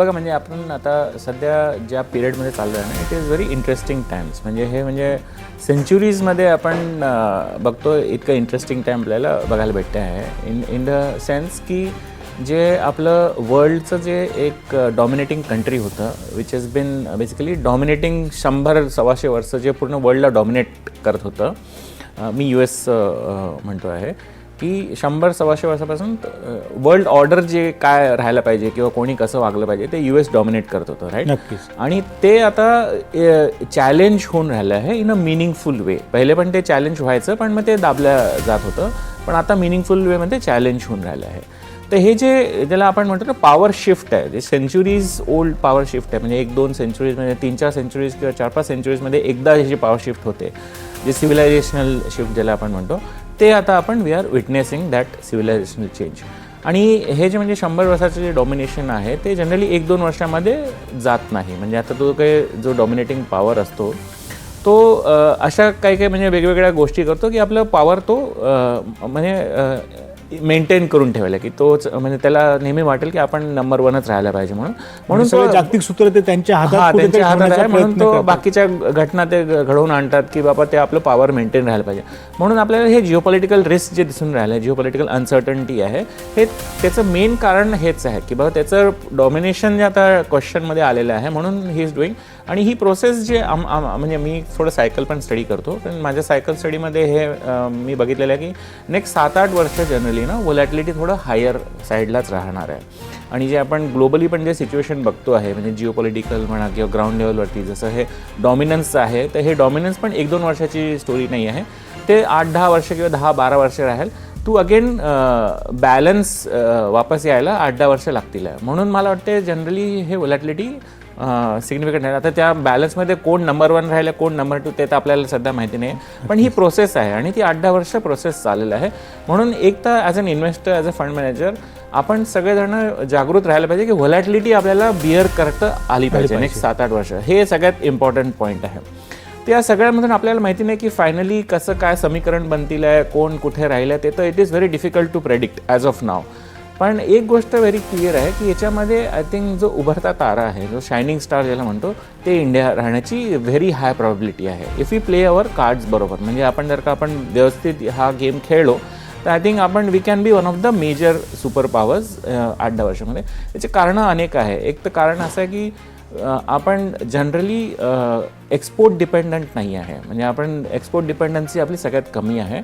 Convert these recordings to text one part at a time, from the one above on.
बघा म्हणजे आपण आता सध्या ज्या पिरियडमध्ये चाललो आहे ना it is very interesting times. म्हणजे हे म्हणजे सेंच्युरीजमध्ये आपण बघतो इतकं इंटरेस्टिंग टाईम आपल्याला बघायला भेटते आहे. इन इन द सेन्स की जे आपलं वर्ल्डचं जे एक डॉमिनेटिंग कंट्री होतं which is been basically dominating शंभर सव्वाशे वर्ष जे पूर्ण वर्ल्डला डॉमिनेट करत होतं मी यू एस म्हणतो आहे. की शंभर सव्वाशे वर्षापासून वर्ल्ड ऑर्डर जे काय राहायला पाहिजे किंवा कोणी कसं वागलं पाहिजे ते यू एस डॉमिनेट करत होतं राईट नक्कीच. आणि ते आता चॅलेंज होऊन राहिलं आहे इन अ मिनिंगफुल वे पहिले पण ते चॅलेंज व्हायचं पण मग ते दाबल्या जात होतं. पण आता मिनिंगफुल वेमध्ये चॅलेंज होऊन राहिलं आहे. तर हे जे ज्याला आपण म्हणतो ना पॉवर शिफ्ट आहे जे सेंचुरीज ओल्ड पॉवर शिफ्ट आहे म्हणजे एक दोन सेंचुरीज म्हणजे तीन चार सेंचुरीज किंवा चार पाच सेंचुरीजमध्ये एकदा ही जी पॉवर शिफ्ट होते जे सिव्हिलायझेशनल शिफ्ट ज्याला आपण म्हणतो ते आता आपण we are witnessing that civilisational change आणि हे जे म्हणजे शंभर वर्षाचं जे डॉमिनेशन आहे ते जनरली एक दोन वर्षामध्ये जात नाही. म्हणजे आता तो काही जो डॉमिनेटिंग पॉवर असतो तो अशा काही काही म्हणजे वेगवेगळ्या गोष्टी करतो की आपलं पॉवर तो म्हणजे मेंटेन करून ठेवायला की तोच म्हणजे त्याला नेहमी वाटेल की आपण नंबर वनच राहायला पाहिजे म्हणून. म्हणून सगळे जागतिक सूत्र ते त्यांच्या हातात त्यांच्या हातात आहे. म्हणून तो. बाकीच्या घटना ते घडवून आणतात की बाबा ते आपलं पॉवर मेंटेन राहायला पाहिजे. म्हणून आपल्याला हे जिओपॉलिटिकल रिस्क जे दिसून राहिलं आहे जिओपॉलिटिकल अनसर्टन्टी आहे हे त्याचं मेन कारण हेच आहे की बाबा त्याचं डॉमिनेशन जे आता क्वेश्चनमध्ये आलेलं आहे म्हणून ही इज डुईंग आणि ही प्रोसेस जे आम आम म्हणजे मी थोडं सायकल पण स्टडी करतो. पण माझ्या सायकल स्टडीमध्ये हे मी बघितलेलं आहे की नेक्स्ट सात आठ वर्ष जनरली ना वोलॅटिलिटी थोडं हायर साईडलाच राहणार आहे. आणि जे आपण ग्लोबली पण जे सिच्युएशन बघतो आहे म्हणजे जिओ पॉलिटिकल म्हणा किंवा ग्राउंड लेवलवरती जसं हे डॉमिनन्स आहे तर हे डॉमिनन्स पण एक दोन वर्षाची स्टोरी नाही आहे. ते आठ दहा वर्ष किंवा दहा बारा वर्ष राहील. तू अगेन बॅलन्स वापस यायला आठ दहा वर्ष लागतील आहे. म्हणून मला वाटते जनरली हे वोलॅटिलिटी सिग्निफिकंट आहे. आता त्या बॅलन्समध्ये कोण नंबर वन राहिलं कोण नंबर टू ते तर आपल्याला सध्या माहिती नाही. पण ही प्रोसेस आहे आणि ती आठ दहा वर्ष प्रोसेस चाललेलं आहे. म्हणून एक तर as an investor as a fund manager आपण सगळेजण जागृत राहायला पाहिजे की व्हॉलॅटिलिटी आपल्याला बिअर करता आली पाहिजे नेक्स्ट सात आठ वर्ष. हे सगळ्यात इम्पॉर्टंट पॉईंट आहे. त्या सगळ्यामधून आपल्याला माहिती नाही की फायनली कसं काय समीकरण बनतील आहे कोण कुठे राहिलं आहे ते तर it is very difficult to predict as of now पण एक गोष्ट व्हेरी क्लिअर आहे की याच्यामध्ये आय थिंक जो उभरता तारा आहे जो शायनिंग स्टार ज्याला म्हणतो ते इंडिया राहण्याची व्हेरी हाय प्रॉबिलिटी आहे. If you play our cards बरोबर म्हणजे आपण जर का आपण व्यवस्थित हा गेम खेळलो तर आय थिंक आपण we can be one of the major super powers आठ दहा वर्षामध्ये. याचे कारणं अनेक आहे. एक तर कारण असं आहे की आपण जनरली एक्सपोर्ट डिपेंडंट नाही आहे. म्हणजे आपण एक्सपोर्ट डिपेंडन्सी आपली सगळ्यात कमी आहे.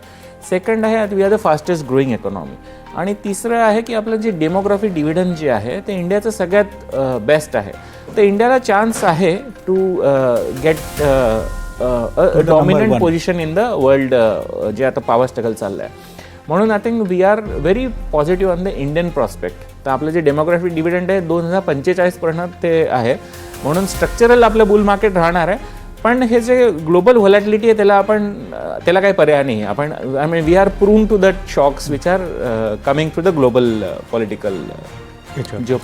सेकंड आहे we are the fastest growing economy आणि तिसरं आहे की आपलं जे डेमोग्राफी डिव्हिडंड जे आहे ते इंडियाचं सगळ्यात बेस्ट आहे. तर इंडियाला चान्स आहे to get dominant. Position in the world जे आता पॉवर स्ट्रगल चाललं आहे म्हणून I think we are very positive on the Indian prospect तर आपलं जे डेमोग्राफिक डिव्हिडंड आहे दोन हजार पंचेचाळीसपर्यंत ते आहे. म्हणून स्ट्रक्चरल आपलं बुल मार्केट राहणार आहे. पण हे जे ग्लोबल व्हॉलॅटिलिटी आहे त्याला आपण त्याला काही पर्याय नाही. आपण I mean we are prove to that shocks which are coming to the global political. Jio